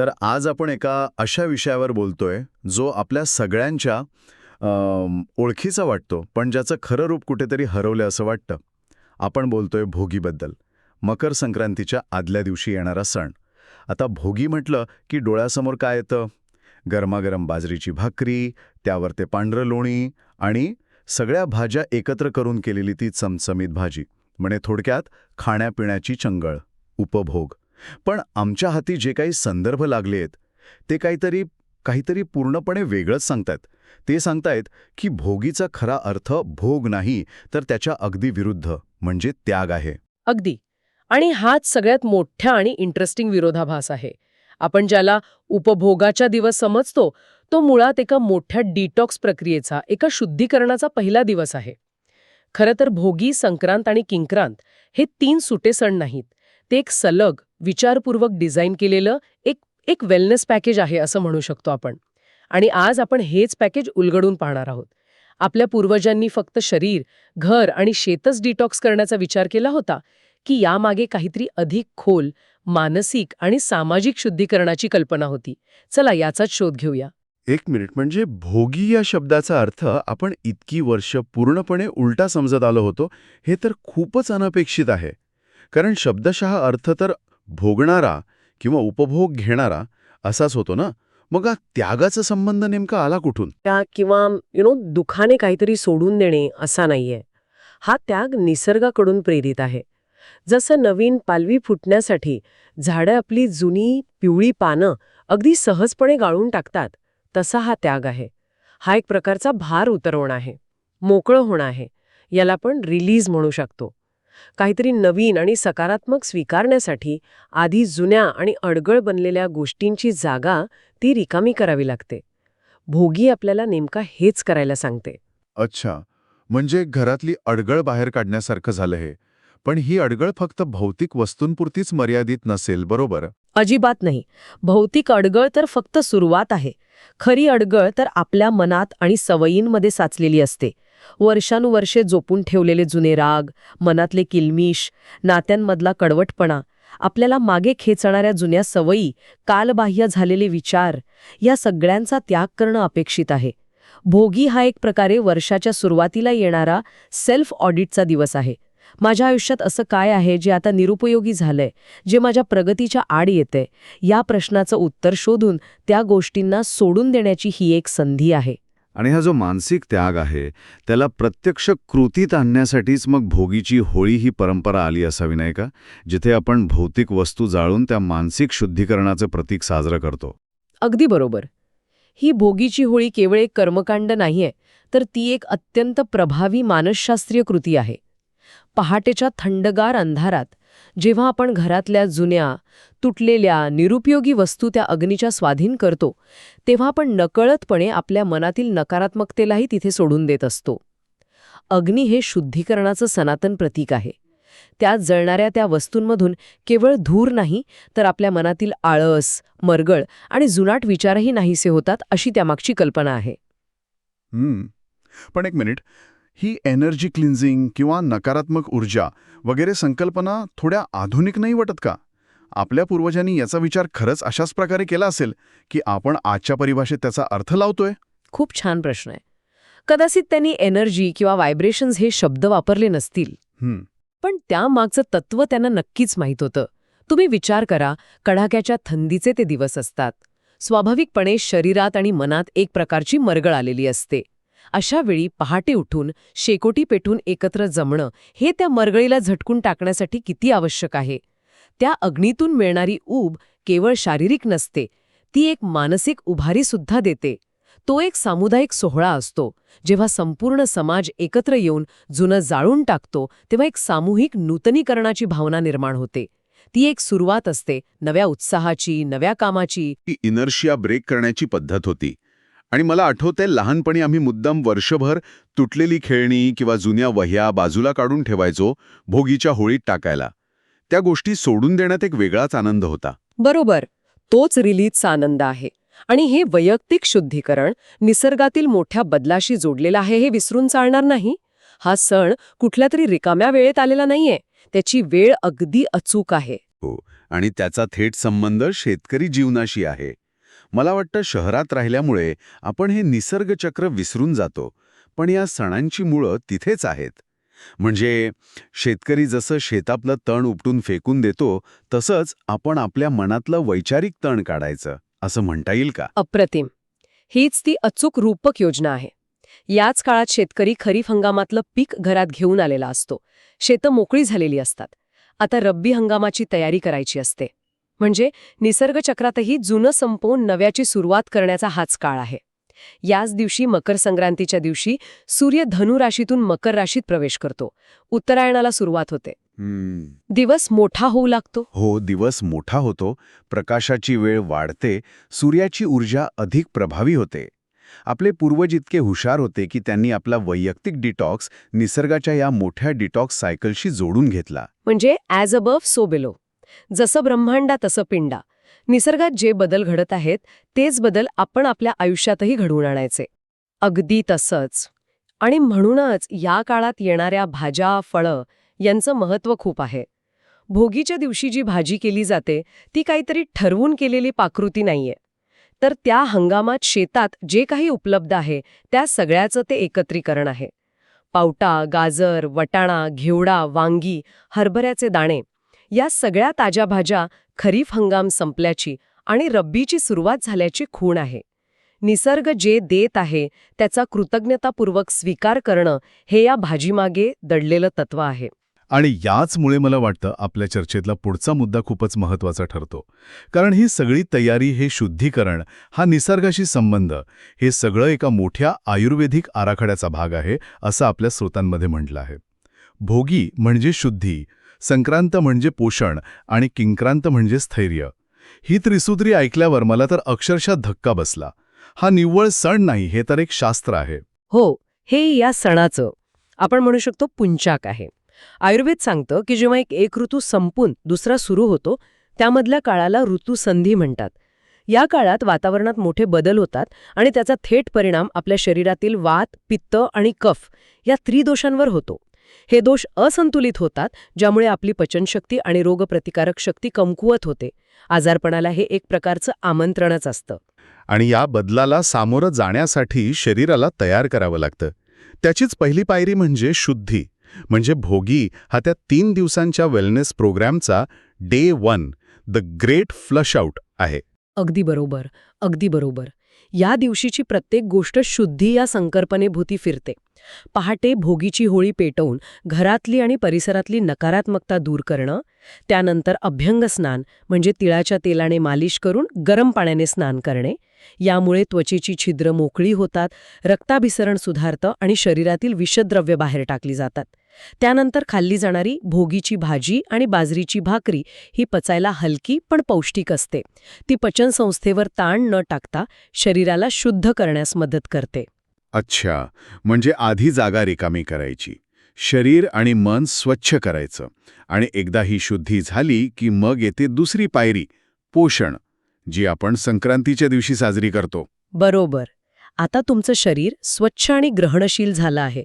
तर आज आपण एका अशा विषयावर बोलतोय जो आपल्या सगळ्यांच्या ओळखीचा वाटतो पण ज्याचं खरं रूप कुठेतरी हरवलं असं वाटतं. आपण बोलतोय भोगीबद्दल. मकर संक्रांतीच्या आदल्या दिवशी येणारा सण. आता भोगी म्हटलं की डोळ्यासमोर काय येतं? गरमागरम बाजरीची भाकरी त्यावर ते पांढरं लोणी आणि सगळ्या भाज्या एकत्र करून केलेली ती चमचमीत भाजी. म्हणजे थोडक्यात खाण्यापिण्याची चंगळ. उपभोग. पण आमच्या हाती जे काही संदर्भ लागले आहेत ते काहीतरी काहीतरी पूर्णपणे वेगळंच सांगतायत. ते सांगतायत की भोगीचा खरा अर्थ भोग नाही तर त्याच्या अगदी विरुद्ध म्हणजे त्याग आहे. अगदी. आणि हाच सगळ्यात मोठ्या आणि इंटरेस्टिंग विरोधाभास आहे. आपण ज्याला उपभोगाचा दिवस समजतो तो मुळात एका मोठ्या डिटॉक्स प्रक्रियेचा एका शुद्धीकरणाचा पहिला दिवस आहे. खरं तर भोगी संक्रांत आणि किंक्रांत हे तीन सुटे सण नाहीत. ते एक सलग विचारपूर्वक डिझाईन केलेलं एक एक वेलनेस पॅकेज आहे असं म्हणू शकतो आपण. आणि आज आपण हेच पॅकेज उलगडून पाहणार आहोत. आपल्या पूर्वजांनी फक्त शरीर घर आणि शेतच डिटॉक्स करण्याचा विचार केला होता की यामागे काहीतरी अधिक खोल मानसिक आणि सामाजिक शुद्धीकरणाची कल्पना होती. चला याचाच शोध घेऊया. एक मिनिट म्हणजे भोगी या शब्दाचा अर्थ आपण इतकी वर्ष पूर्णपणे उलटा समजत आलो होतो हे तर खूपच अनपेक्षित आहे. कारण शब्दशः अर्थ तर भोगणारा किंवा उपभोग घेणारा असाच होतो ना? मग हा त्यागाचा संबंध नेमका आला कुठून? त्या किंवा यु नो दुखाने काहीतरी सोडून देणे असा नाहीये. हा त्याग निसर्गाकडून प्रेरित आहे. जसं नवीन पालवी फुटण्यासाठी झाडं आपली जुनी पिवळी पानं अगदी सहजपणे गाळून टाकतात तसा हा त्याग आहे. हा एक प्रकारचा भार उतरवणं आहे. मोकळं होणं आहे. याला आपण रिलीज म्हणू शकतो. काहीतरी नवीन आणि सकारात्मक स्वीकारण्यासाठी आधी जुन्या आणि अडगळ बनलेल्या गोष्टींची जागा ती रिकामी करावी लागते. भोगी आपल्याला नेमका हेच करायला सांगते. अच्छा. म्हणजे घरातली अडगळ बाहेर काढण्यासारखं झालं हे. पण ही अडगळ फक्त भौतिक वस्तूंपुरतीच मर्यादित नसेल बरोबर? अजिबात नाही. भौतिक अडगळ तर फक्त सुरुवात आहे. खरी अडगळ तर आपल्या मनात आणि सवयींमध्ये साचलेली असते. वर्षानुवर्षे जोपून ठेवलेले जुने राग मनातले किलमिश नात्यांमधला कडवटपणा आपल्याला मागे खेचणाऱ्या जुन्या सवयी कालबाह्य झालेले विचार या सगळ्यांचा त्याग करणं अपेक्षित आहे. भोगी हा एक प्रकारे वर्षाच्या सुरुवातीला येणारा सेल्फ ऑडिटचा दिवस आहे. माझ्या आयुष्यात असं काय आहे जे आता निरुपयोगी झालंय जे माझ्या प्रगतीच्या आड येते या प्रश्नाचं उत्तर शोधून त्या गोष्टींना सोडून देण्याची ही एक संधी आहे. आणि हा जो मानसिक त्याग आहे त्याला प्रत्यक्ष कृतीत आणण्यासाठीच मग भोगीची होळी ही परंपरा आली असावी नाही का? जिथे आपण भौतिक वस्तू जाळून त्या मानसिक शुद्धीकरणाचं प्रतीक साजरं करतो. अगदी बरोबर. ही भोगीची होळी केवळ एक कर्मकांड नाहीये तर ती एक अत्यंत प्रभावी मानसशास्त्रीय कृती आहे. पहाटेच्या थंडगार अंधारात जेव्हा आपण घरातल्या जुन्या तुटलेल्या निरुपयोगी वस्तू त्या अग्नीच्या स्वाधीन करतो तेव्हा आपण नकळतपणे आपल्या मनातील नकारात्मकतेलाही तिथे सोडून देत असतो. अग्नी हे शुद्धीकरणाचं सनातन प्रतीक आहे. त्यात जळणाऱ्या त्या वस्तूंमधून केवळ धूर नाही तर आपल्या मनातील आळस मरगळ आणि जुनाट विचारही नाहीसे होतात अशी त्यामागची कल्पना आहे. पण एक मिनिट ही एनर्जी क्लिन्झिंग किंवा नकारात्मक ऊर्जा वगैरे संकल्पना थोड्या आधुनिक नाही वाटत का? आपल्या पूर्वजांनी याचा विचार खरंच अशाच प्रकारे केला असेल की आपण आजच्या परिभाषेत त्याचा अर्थ लावतोय? खूप छान प्रश्न आहे. कदाचित त्यांनी एनर्जी किंवा व्हायब्रेशन्स हे शब्द वापरले नसतील. हम्म. पण त्यामागचं तत्व त्यांना नक्कीच माहीत होतं. तुम्ही विचार करा कडाक्याच्या थंडीचे ते दिवस असतात. स्वाभाविकपणे शरीरात आणि मनात एक प्रकारची मरगळ आलेली असते. अशा वेळी पहाटे उठून शेकोटी पेटून एकत्र जमणं हे त्या मरगळीला झटकून टाकण्यासाठी किती आवश्यक आहे. त्या अग्नीतून मिळणारी ऊब केवळ शारीरिक नसते ती एक मानसिक उभारीसुद्धा देते. तो एक सामुदायिक सोहळा असतो जेव्हा संपूर्ण समाज एकत्र येऊन जुनं जाळून टाकतो तेव्हा एक सामूहिक नूतनीकरणाची भावना निर्माण होते. ती एक सुरुवात असते नव्या उत्साहाची नव्या कामाची. इनर्शिया ब्रेक करण्याची पद्धत होती. आणि मला आठवतंय लहानपणी आम्ही मुद्दाम वर्षभर तुटलेली खेळणी किंवा जुन्या वह्या बाजूला काढून ठेवायचो भोगीच्या होळीत टाकायला. त्या गोष्टी सोडून देण्यात एक वेगळाच आनंद होता. बरोबर. तोच रिलीजचा आनंद आहे. आणि हे वैयक्तिक शुद्धीकरण निसर्गातील मोठ्या बदलाशी जोडलेलं आहे हे विसरून चालणार नाही. हा सण कुठल्या तरी रिकाम्या वेळेत आलेला नाहीये. त्याची वेळ अगदी अचूक आहे. आणि त्याचा थेट संबंध शेतकरी जीवनाशी आहे. मला वाटतं शहरात राहिल्यामुळे आपण हे निसर्गचक्र विसरून जातो पण या सणांची मुळं तिथेच आहेत. म्हणजे शेतकरी जसं शेतातलं तण उपटून फेकून देतो तसंच आपण आपल्या मनातलं वैचारिक तण काढायचं असं म्हणता येईल का? अप्रतिम. हीच ती अचूक रूपक योजना आहे. याच काळात शेतकरी खरीप हंगामातलं पीक घरात घेऊन आलेला असतो. शेतं मोकळी झालेली असतात. आता रब्बी हंगामाची तयारी करायची असते. म्हणजे निसर्गचक्रातही जुनं संपवून नव्याची सुरुवात करण्याचा हाच काळ आहे. याच दिवशी मकर संक्रांतीच्या दिवशी सूर्य धनु राशीतून मकर राशीत प्रवेश करतो. उत्तरायणाला सुरुवात होते. दिवस मोठा होऊ लागतो. हो दिवस मोठा होतो. प्रकाशाची वेळ वाढते. सूर्याची ऊर्जा अधिक प्रभावी होते. आपले पूर्वज इतके हुशार होते की त्यांनी आपला वैयक्तिक डिटॉक्स निसर्गाच्या या मोठ्या डिटॉक्स सायकलशी जोडून घेतला. म्हणजे ॲज अबव सो बिलो. जसं ब्रह्मांडा तसं पिंडा. निसर्गात जे बदल घडत आहेत तेच बदल आपण आपल्या आयुष्यातही घडवून आणायचे. अगदी तसंच. आणि म्हणूनच या काळात येणाऱ्या भाज्या फळं यांचं महत्त्व खूप आहे. भोगीच्या दिवशी जी भाजी केली जाते ती काहीतरी ठरवून केलेली पाकृती नाहीये. तर त्या हंगामात शेतात जे काही उपलब्ध आहे त्या सगळ्याचं ते एकत्रीकरण आहे. पावटा गाजर वटाणा घेवडा वांगी हरभऱ्याचे दाणे या सगळ्या ताज्या भाज्या खरीप हंगाम संपल्याची आणि रब्बीची सुरुवात झाल्याची खूण आहे. निसर्ग जे देत आहे त्याचा कृतज्ञतापूर्वक स्वीकार करणं हे या भाजीमागे दडलेलं तत्व आहे. आणि याचमुळे मला वाटतं आपल्या चर्चेतला पुढचा मुद्दा खूपच महत्त्वाचा ठरतो. कारण ही सगळी तयारी हे शुद्धीकरण हा निसर्गाशी संबंध हे सगळं एका मोठ्या आयुर्वेदिक आराखड्याचा भाग आहे असं आपल्या स्रोतांमध्ये म्हटलं आहे. भोगी म्हणजे शुद्धी संक्रांत म्हणजे पोषण आणि किंक्रांत म्हणजे स्थैर्य. ही त्रिसूत्री ऐकल्यावर मला तर अक्षरशः धक्का बसला. हा निव्वळ सण नाही हे तर एक शास्त्र आहे. हो हे या सणाचं. आपण म्हणू शकतो पुंचाक आहे. आयुर्वेद सांगतं की जेव्हा एक एक ऋतू संपून दुसरा सुरू होतो त्यामधल्या काळाला ऋतूसंधी म्हणतात. या काळात वातावरणात मोठे बदल होतात आणि त्याचा थेट परिणाम आपल्या शरीरातील वात पित्त आणि कफ या त्रिदोषांवर होतो. हे दोष असंतुलित होतात ज्यामुळे आपली पचनशक्ती आणि रोगप्रतिकारक शक्ती कमकुवत होते. आजारपणाला हे एक प्रकारचं आमंत्रणच असतं. आणि या बदलाला सामोरं जाण्यासाठी शरीराला तयार करावं लागतं. त्याचीच पहिली पायरी म्हणजे शुद्धी. म्हणजे भोगी हा त्या तीन दिवसांच्या wellness प्रोग्रॅमचा day one the great flush out आहे. अगदी बरोबर अगदी बरोबर. या दिवशीची प्रत्येक गोष्ट शुद्धी या संकल्पनेभूती फिरते. पहाटे भोगीची होळी पेटवून घरातली आणि परिसरातली नकारात्मकता दूर करणं त्यानंतर अभ्यंग स्नान म्हणजे तिळाच्या तेलाने मालिश करून गरम पाण्याने स्नान करणे यामुळे त्वचेची छिद्र मोकळी होतात रक्ताभिसरण सुधारतं आणि शरीरातील विषद्रव्य बाहेर टाकली जातात. त्यानंतर खाल्ली जाणारी भोगीची भाजी आणि बाजरीची भाकरी ही पचायला हलकी पण पौष्टिक असते. ती पचनसंस्थेवर ताण न टाकता शरीराला शुद्ध करण्यास मदत करते. अच्छा म्हणजे आधी जागा रिकामी करायची. शरीर आणि मन स्वच्छ करायचं. आणि एकदा ही शुद्धी झाली की मग येते दुसरी पायरी पोषण जी आपण संक्रांतीच्या दिवशी साजरी करतो. बरोबर. आता तुमचं शरीर स्वच्छ आणि ग्रहणशील झालं आहे.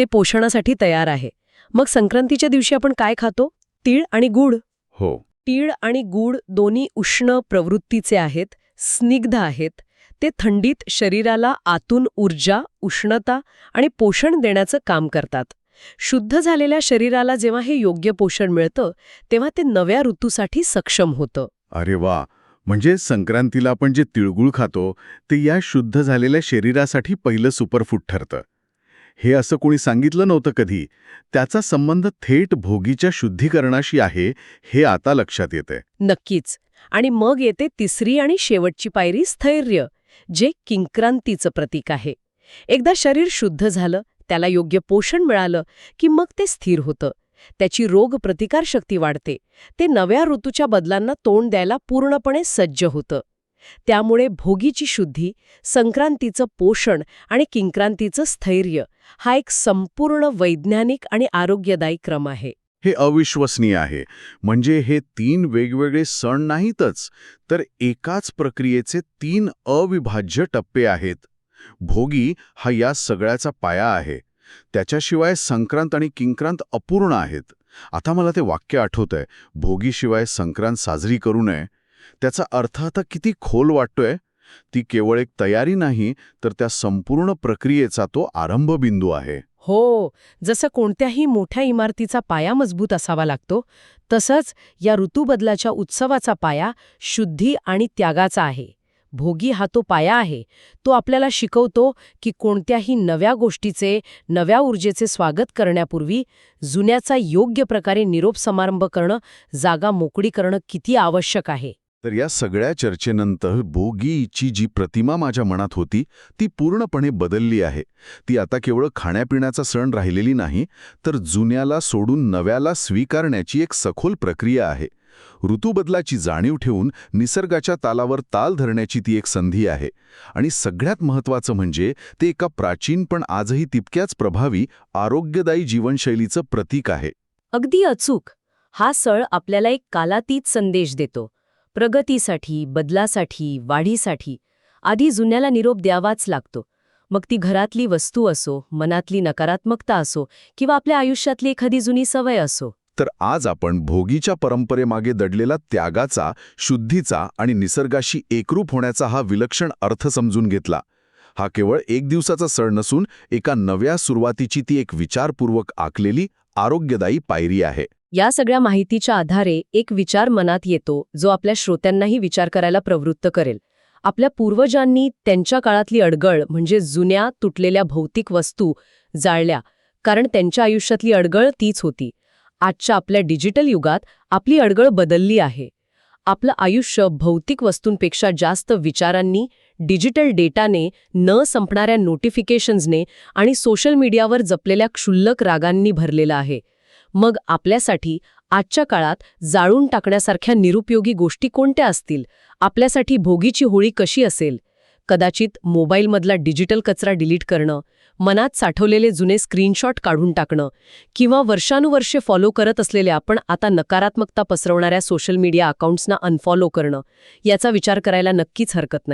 ते पोषणासाठी तयार आहे. मग संक्रांतीच्या दिवशी आपण काय खातो? तीळ आणि गूळ. हो. तीळ आणि गूळ दोन्ही उष्ण प्रवृत्तीचे आहेत स्निग्ध आहेत. ते थंडीत शरीराला आतून ऊर्जा उष्णता आणि पोषण देण्याचं काम करतात. शुद्ध झालेल्या शरीराला जेव्हा हे योग्य पोषण मिळतं तेव्हा ते नव्या ऋतूसाठी सक्षम होतं. अरे वा! म्हणजे संक्रांतीला आपण जे तिळगुळ खातो ते या शुद्ध झालेल्या शरीरासाठी पहिलं सुपरफूड ठरतं. हे असं कोणी सांगितलं नव्हतं कधी. त्याचा संबंध थेट भोगीच्या शुद्धीकरणाशी आहे हे आता लक्षात येते नक्कीच. आणि मग येते तिसरी आणि शेवटची पायरी स्थैर्य जे किंक्रांतीचं प्रतीक आहे. एकदा शरीर शुद्ध झालं त्याला योग्य पोषण मिळालं की मग ते स्थिर होतं. त्याची रोग प्रतिकारशक्ती वाढते. ते नव्या ऋतूच्या बदलांना तोंड द्यायला पूर्णपणे सज्ज होतं. त्यामुळे भोगीची शुद्धी संक्रांतीचं पोषण आणि किंक्रांतीचं स्थैर्य हा एक संपूर्ण वैज्ञानिक आणि आरोग्यदायी क्रम आहे. हे अविश्वसनीय आहे. म्हणजे हे तीन वेगवेगळे सण नाहीतच तर एकाच प्रक्रियेचे तीन अविभाज्य टप्पे आहेत. भोगी हा या सगळ्याचा पाया आहे. त्याच्याशिवाय संक्रांत आणि किंक्रांत अपूर्ण आहेत. आता मला ते वाक्य आठवतंय. भोगीशिवाय संक्रांत साजरी करू नये. त्याचा अर्थ आता किती खोल वाटतोय. ती केवळ एक तयारी नाही तर त्या संपूर्ण प्रक्रियेचा तो आरंभबिंदू आहे. हो जसं कोणत्याही मोठ्या इमारतीचा पाया मजबूत असावा लागतो तसंच या ऋतूबदलाच्या उत्सवाचा पाया शुद्धी आणि त्यागाचा आहे. भोगी हा तो पाया आहे. तो आपल्याला शिकवतो की कोणत्याही नव्या गोष्टीचे नव्या ऊर्जेचे स्वागत करण्यापूर्वी जुन्याचा योग्य प्रकारे निरोप समारंभ करणं जागा मोकळी करणं किती आवश्यक आहे. तर या सगळ्या चर्चेनंतर भोगीची जी प्रतिमा माझ्या मनात होती ती पूर्णपणे बदलली आहे. ती आता केवळ खाण्यापिण्याचा सण राहिलेली नाही तर जुन्याला सोडून नव्याला स्वीकारण्याची एक सखोल प्रक्रिया आहे. ऋतूबदलाची जाणीव ठेवून निसर्गाच्या तालावर ताल धरण्याची ती एक संधी आहे. आणि सगळ्यात महत्त्वाचं म्हणजे ते एका प्राचीन पण आजही तितक्याच प्रभावी आरोग्यदायी जीवनशैलीचं प्रतीक आहे. अगदी अचूक. हा सळ आपल्याला एक कालातीत संदेश देतो. प्रगतीसाठी बदलासाठी वाढीसाठी. आधी जुन्याला निरोप द्यावाच लागतो. मग ती घरातली वस्तू असो मनातली नकारात्मकता असो किंवा आपल्या आयुष्यातली एखादी जुनी सवय असो. तर आज आपण भोगीच्या परंपरेमागे दडलेला त्यागाचा शुद्धीचा आणि निसर्गाशी एकरूप होण्याचा हा विलक्षण अर्थ समजून घेतला. हा केवळ एक दिवसाचा सण नसून एका नव्या सुरुवातीची ती एक विचारपूर्वक आखलेली आरोग्यदायी पायरी आहे. या सगळ्या माहितीच्या आधारे एक विचार मनात येतो जो आपल्या श्रोत्यांनाही विचार करायला प्रवृत्त करेल. आपल्या पूर्वजांनी त्यांच्या काळातली अडगळ म्हणजे जुन्या तुटलेल्या भौतिक वस्तू जाळल्या. कारण त्यांच्या आयुष्यातली अडगळ तीच होती. आजच्या आपल्या डिजिटल युगात आपली अडगळ बदलली आहे. आपलं आयुष्य भौतिक वस्तूंपेक्षा जास्त विचारांनी डिजिटल डेटाने न संपणाऱ्या नोटिफिकेशन्सने आणि सोशल मीडियावर जपलेल्या क्षुल्लक रागांनी भरलेलं आहे. मग आपल्यासाठी आजच्या काळात जाळून टाकण्यासारख्या निरुपयोगी गोष्टी कोणत्या असतील? आपल्यासाठी भोगीची होळी कशी असेल? कदाचित मोबाईलमधला डिजिटल कचरा डिलीट करणं मनात साठवलेले जुने स्क्रीनशॉट काढून टाकणं किंवा वर्षानुवर्षे फॉलो करत असलेल्या आपण आता नकारात्मकता पसरवणाऱ्या सोशल मीडिया अकाउंट्सना अनफॉलो करणं याचा विचार करायला नक्कीच हरकत नाही.